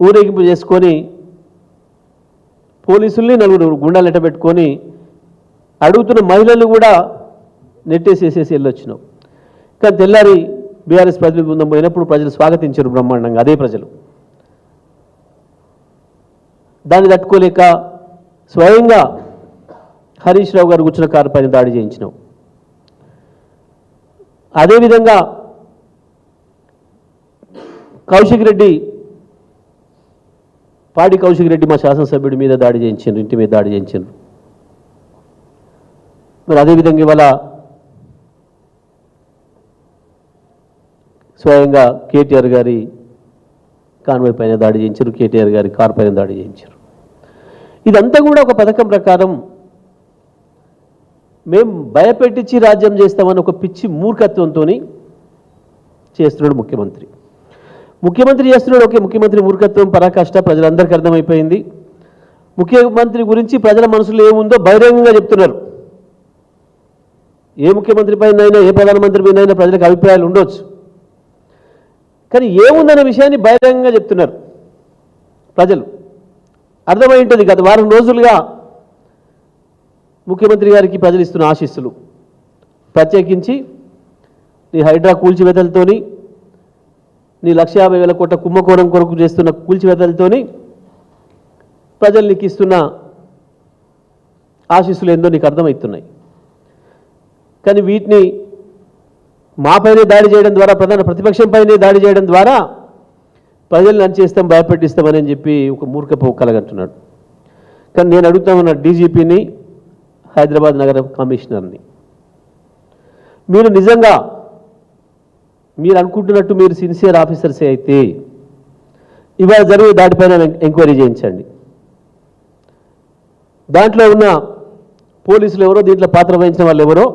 ఊరేగింపు చేసుకొని పోలీసుల్ని నలుగురు గుండాలు ఎట్టబెట్టుకొని అడుగుతున్న మహిళలు కూడా నెట్టేసేసేసి వెళ్ళొచ్చినావు కానీ తెల్లారి బీఆర్ఎస్ ప్రజల బృందం పోయినప్పుడు ప్రజలు స్వాగతించారు బ్రహ్మాండంగా అదే ప్రజలు. దాన్ని తట్టుకోలేక స్వయంగా హరీష్ రావు గారు కూర్చున్న కారు పైన దాడి చేయించినావు అదేవిధంగా కౌశిక్ రెడ్డి పాడి కౌశిక్ రెడ్డి మా శాసనసభ్యుడి మీద దాడి చేయించారు ఇంటి మీద దాడి చేయించారు మరి అదేవిధంగా ఇవాళ స్వయంగా కేటీఆర్ గారి కాన్వాయ్ పైన దాడి చేయించారు కేటీఆర్ గారి కార్ పైన దాడి చేయించారు. ఇదంతా కూడా ఒక పథకం ప్రకారం మేము భయపెట్టించి రాజ్యం చేస్తామని ఒక పిచ్చి మూర్ఖత్వంతో చేస్తున్నాడు ముఖ్యమంత్రి. ముఖ్యమంత్రి చేస్తున్నాడు. ఓకే ముఖ్యమంత్రి మూర్ఖత్వం పరాకాష్ట ప్రజలందరికీ అర్థమైపోయింది. ముఖ్యమంత్రి గురించి ప్రజల మనసులో ఏముందో బహిరంగంగా చెప్తున్నారు. ఏ ముఖ్యమంత్రి పైన అయినా ఏ ప్రధానమంత్రి పైన ప్రజలకు అభిప్రాయాలు ఉండొచ్చు. కానీ ఏముందనే విషయాన్ని బహిరంగంగా చెప్తున్నారు ప్రజలు. అర్థమై ఉంటుంది గత వారం రోజులుగా ముఖ్యమంత్రి గారికి ప్రజలు ఇస్తున్న ఆశీస్సులు. ప్రత్యేకించి నీ హైడ్రా కూల్చివేతలతోని నీ లక్ష యాభై వేల కోట్ల కుంభకోణం కొరకు చేస్తున్న కూల్చివేతలతోని ప్రజలు నీకు ఇస్తున్న ఆశీస్సులు ఏందో నీకు అర్థమవుతున్నాయి. కానీ వీటిని మాపైనే దాడి చేయడం ద్వారా ప్రధాన ప్రతిపక్షంపైనే దాడి చేయడం ద్వారా ప్రజల్ని అంచేస్తాం భయపెట్టిస్తామని అని చెప్పి ఒక మూర్ఖపు కలగంటున్నాడు. కానీ నేను అడుగుతామన్న డీజీపీని హైదరాబాద్ నగర కమిషనర్ని. మీరు నిజంగా మీరు అనుకుంటున్నట్టు మీరు సిన్సియర్ ఆఫీసర్సే అయితే ఇవాళ జరిగే దాటిపైన ఎంక్వైరీ చేయించండి. దాంట్లో ఉన్న పోలీసులు ఎవరో దీంట్లో పాత్ర వహించిన వాళ్ళు ఎవరో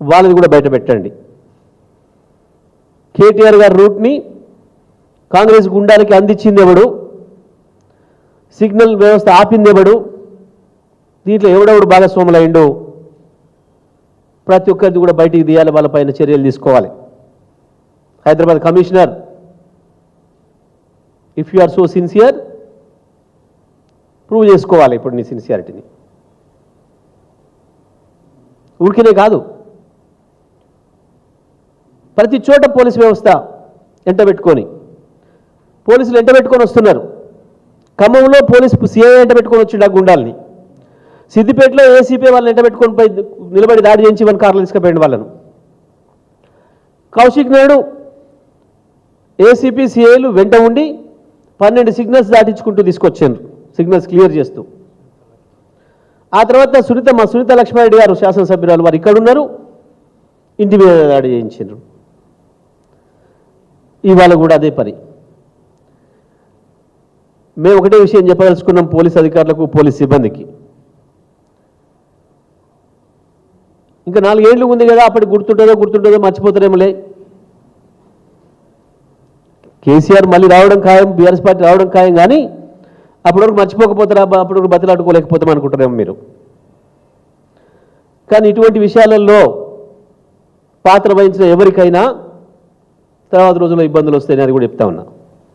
వాళ్ళని కూడా బయట పెట్టండి. కేటీఆర్ గారి రూట్ని కాంగ్రెస్ గుండాలకి అందించింది ఎవడు? సిగ్నల్ వ్యవస్థ ఆపింది ఎవడు? దీంట్లో ఎవడెవడు భాగస్వాములైండు ప్రతి ఒక్కరిది కూడా బయటికి తీయాలి వాళ్ళపైన చర్యలు తీసుకోవాలి. Hyderabad commissioner if you are so sincere prove చేసుకోవాలి ఇప్పుడు నీ సిన్సియారిటీని ఊరికినే కాదు. ప్రతి చోట పోలీస్ వ్యవస్థ ఎంటబెట్టుకొని పోలీసులు ఎంటబెట్టుకొని వస్తున్నారు. ఖమ్మంలో పోలీసు సీఐ ఎంటబెట్టుకొని వచ్చిండు ఆ సిద్దిపేటలో ఏసీపీ వాళ్ళని ఎంటబెట్టుకొని పోయి నిలబడి దాడి చేయించి మన కార్లు తీసుకుపోయిన వాళ్ళను. కౌశిక్ నాయుడు ఏసీపీ సిఐలు వెంట ఉండి పన్నెండు సిగ్నల్స్ దాటించుకుంటూ తీసుకొచ్చారు. సిగ్నల్స్ క్లియర్ చేస్తూ. ఆ తర్వాత సునీత మా సునీత లక్ష్మారెడ్డి గారు శాసనసభ్యురాలు వారు ఇక్కడ ఉన్నారు. ఇంటి మీద దాడి చేయించారు. ఇవాళ కూడా అదే పని. మేము ఒకటే విషయం చెప్పదలుచుకున్నాం పోలీస్ అధికారులకు పోలీస్ సిబ్బందికి. ఇంకా నాలుగేళ్ళు ఉంది కదా అప్పటికి గుర్తుంటుందో గుర్తుంటుందో మర్చిపోతారేమోలే. కేసీఆర్ మళ్ళీ రావడం ఖాయం బీఆర్ఎస్ పార్టీ రావడం ఖాయం కానీ అప్పటివరకు మర్చిపోకపోతారా అప్పటివరకు బతిలాడుకోలేకపోతాం అనుకుంటారేమో మీరు. కానీ ఇటువంటి విషయాలలో పాత్ర వహించిన ఎవరికైనా తర్వాత రోజుల్లో ఇబ్బందులు వస్తాయని అది కూడా చెప్తా ఉన్నా.